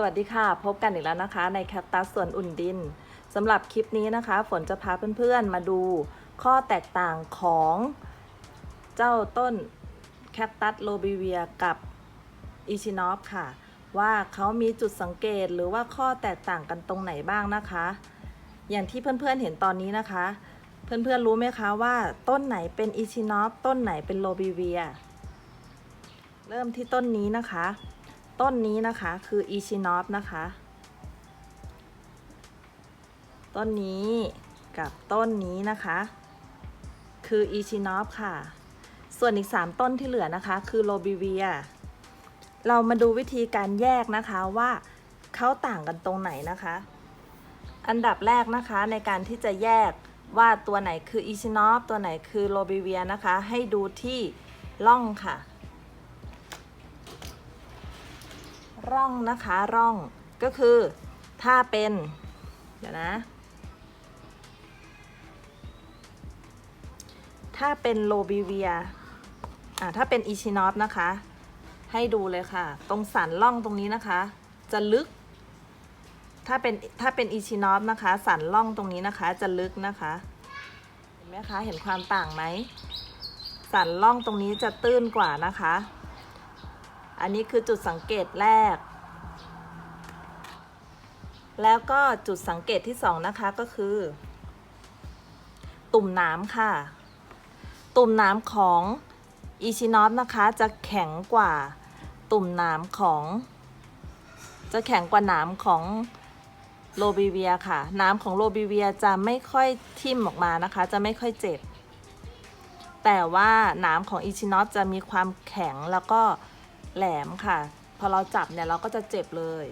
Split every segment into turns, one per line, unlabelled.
สวัสดีค่ะ พบกันอีกแล้วนะคะ ในแคปตัสสวนอุ่นดินสำหรับคลิปนี้นะคะ ฝนจะพาเพื่อนๆมาดูข้อแตกต่างของเจ้าต้นแคปตัสโลบิเวียกับอีชินอฟค่ะ ว่าเขามีจุดสังเกตหรือว่าข้อแตกต่างกันตรงไหนบ้างนะคะ อย่างที่เพื่อนๆเห็นตอนนี้นะคะ เพื่อนๆรู้ไหมคะว่าต้นไหนเป็นอีชินอฟต้นไหนเป็นโลบิเวีย เริ่มที่ต้นนี้นะคะ ต้นนี้นะคะคืออีชินอฟนะคะ ต้นนี้กับต้นนี้นะคะ คืออีชินอฟค่ะ ส่วนอีก 3 ต้นที่เหลือนะคะ คือโลบิเวีย เรามาดูวิธีการแยกนะคะว่าเขาต่างกันตรงไหนนะคะ อันดับแรกนะคะในการที่จะแยกว่าตัวไหนคืออีชินอฟตัวไหนคือโลบิเวียนะคะ ให้ดูที่ร่องค่ะ ร่องนะคะร่องก็คือถ้าเป็นเดี๋ยวนะ ถ้าเป็นโลบิเวียอ่าถ้าเป็นอีชินอฟนะคะ ให้ดูเลยค่ะ ตรงสันร่องตรงนี้นะคะ จะลึก ถ้าเป็นถ้าเป็นอีชินอฟนะคะ สันร่องตรงนี้นะคะ จะลึกนะคะ เห็นไหมคะ เห็นความต่างไหมสันร่องตรงนี้จะตื้นกว่านะคะ อันนี้คือจุดสังเกตแรก แล้วก็จุดสังเกตที่สองนะคะก็คือ ตุ่มน้ำค่ะ ตุ่มน้ำของอีชินอฟนะคะจะแข็งกว่าตุ่มน้ำของ จะแข็งกว่าน้ำของโลบิเวียค่ะ น้ำของโลบิเวียจะไม่ค่อยทิ่มออกมานะคะ จะไม่ค่อยเจ็บ แต่ว่าน้ำของอีชินอฟจะมีความแข็งแล้วก็ แหลมค่ะ พอเราจับเนี่ยเราก็จะเจ็บเลย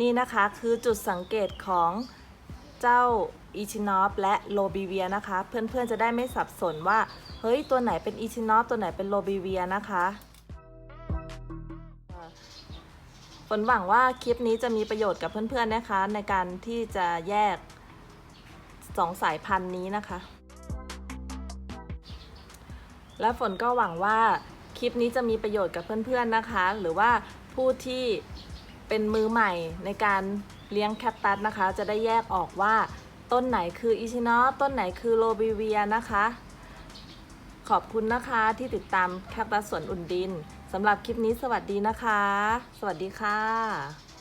นี่นะคะคือจุดสังเกตของเจ้าอีชินอฟและโลบิเวียนะคะ เพื่อนๆจะได้ไม่สับสนว่า เฮ้ย ตัวไหนเป็นอีชินอฟตัวไหนเป็นโลบิเวียนะคะฝนหวังว่าคลิปนี้จะมีประโยชน์กับเพื่อนๆนะคะ ในการที่จะแยกสองสายพันธุ์นี้นะคะ และฝนก็หวังว่าคลิปนี้จะมีประโยชน์กับเพื่อนๆนะคะ หรือว่าผู้ที่เป็นมือใหม่ในการเลี้ยงแคคตัสนะคะ จะได้แยกออกว่าต้นไหนคืออิชินอต้นไหนคือโลบิเวียนะคะ ขอบคุณนะคะที่ติดตามแคคตัสสวนอุ่นดินสำหรับคลิปนี้สวัสดีนะคะ สวัสดีค่ะ